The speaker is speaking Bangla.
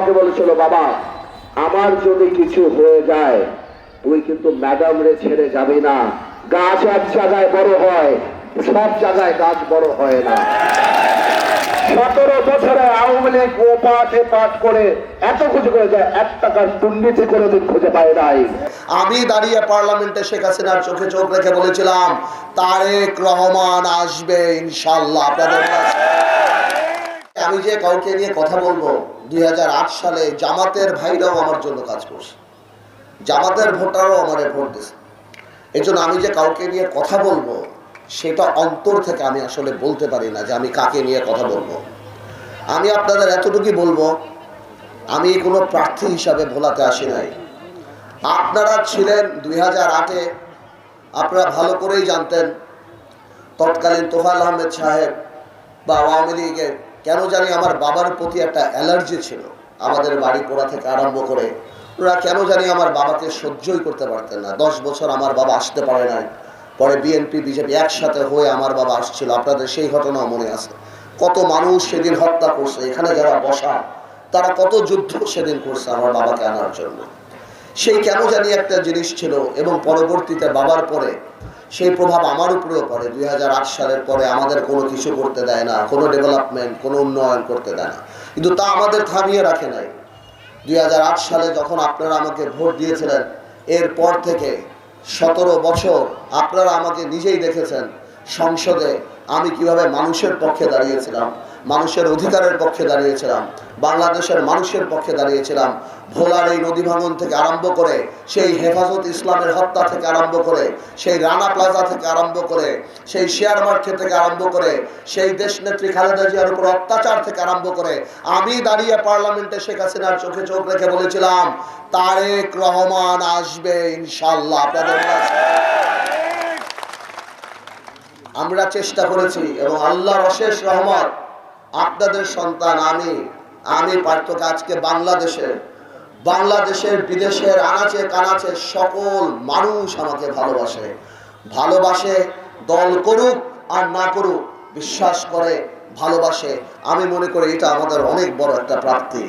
আমাকে বলেছিল, বাবা, আমার যদি কিছু হয়ে যায়, তুই কিন্তু ম্যাডাম রে ছেড়ে যাবি না। গাছ এক জায়গায় বড় হয়, সব জায়গায় গাছ বড় হয় না। সতেরো বছরে আওয়ামী লীগ ও পাঠ পাঠ করে এত খুঁজে করে যায়, এক টাকার দুর্নীতি করে দিন খুঁজে পায় নাই। আমি দাঁড়িয়ে পার্লামেন্টে শেখ হাসিনার চোখে চোখ রেখে বলেছিলাম, তারেক রহমান আসবে ইনশাল্লাহ। আপনাদের? আমি যে কাউকে নিয়ে কথা বলব, দুই হাজার আট সালে জামাতের ভাইরাও আমার জন্য কাজ করছে। জামাতের ভোটারও আমার ভোট দিচ্ছে এই জন্য আমি যে কাউকে নিয়ে কথা বলব, সেটা অন্তর থেকে আমি আসলে বলতে পারি না যে আমি কাকে নিয়ে কথা বলব। আমি আপনাদের এতটুকুই বলব, আমি কোনো প্রার্থী হিসাবে ভোলাতে আসি নাই। আপনারা ছিলেন দুই হাজার আটে, আপনারা ভালো করেই জানতেন, তৎকালীন তোফাল আহমেদ সাহেব বা আওয়ামী লীগের কেন জানি আমার বাবার প্রতি একটা অ্যালার্জি ছিল। আমাদের বাড়ি পোড়া থেকে আরম্ভ করে ওরা কেন জানি আমার বাবাকে সহ্যই করতে পারতেন না। দশ বছর আমার বাবা আসতে পারে নাই। পরে বিএনপি, বিজেপি একসাথে হয়ে আমার বাবা আসছিল। আপনাদের সেই ঘটনাও মনে আছে। কত মানুষ সেদিন হত্যা করছে, এখানে যারা বসা, তারা কত যুদ্ধ সেদিন করছে আমার বাবাকে আনার জন্য। সেই কেন জানি একটা জিনিস ছিল এবং পরবর্তীতে বাবার পরে সেই প্রভাব আমার উপরেও পড়ে। দুই হাজার আট সালের পরে আমাদের কোনো কিছু করতে দেয় না, কোনো ডেভেলপমেন্ট কোনো উন্নয়ন করতে দেয় না। কিন্তু তা আমাদের থামিয়ে রাখে নাই। দুই হাজার আট সালে যখন আপনারা আমাকে ভোট দিয়েছিলেন, এরপর থেকে সতেরো বছর আপনারা আমাকে নিজেই দেখেছেন সংসদে আমি কীভাবে মানুষের পক্ষে দাঁড়িয়েছিলাম, মানুষের অধিকারের পক্ষে দাঁড়িয়েছিলাম, বাংলাদেশের মানুষের পক্ষে দাঁড়িয়েছিলাম, ভোলার এই নদী ভাঙন থেকে আরম্ভ করে, সেই হেফাজত ইসলামের হত্যা থেকে আরম্ভ করে, সেই রানা প্লাজা থেকে আরম্ভ করে, সেই শেয়ার মার্কেট থেকে আরম্ভ করে, সেই দেশনেত্রী খালেদা জিয়ার উপর অত্যাচার থেকে আরম্ভ করে, আমি দাঁড়িয়ে পার্লামেন্টে শেখ হাসিনার চোখে চোখ রেখে বলেছিলাম, তারেক রহমান আসবে ইনশাল্লাহ আপনাদের? আমরা চেষ্টা করেছি এবং আল্লাহর অশেষ রহমত, আপনাদের সন্তান আমি আমি পার্থক্য আজকে বাংলাদেশের বাংলাদেশের বিদেশের আনাচে কানাচে সকল মানুষ আমাকে ভালোবাসে। ভালোবাসে, দল করুক আর না করুক, বিশ্বাস করে, ভালোবাসে। আমি মনে করি এটা আমাদের অনেক বড় একটা প্রাপ্তি।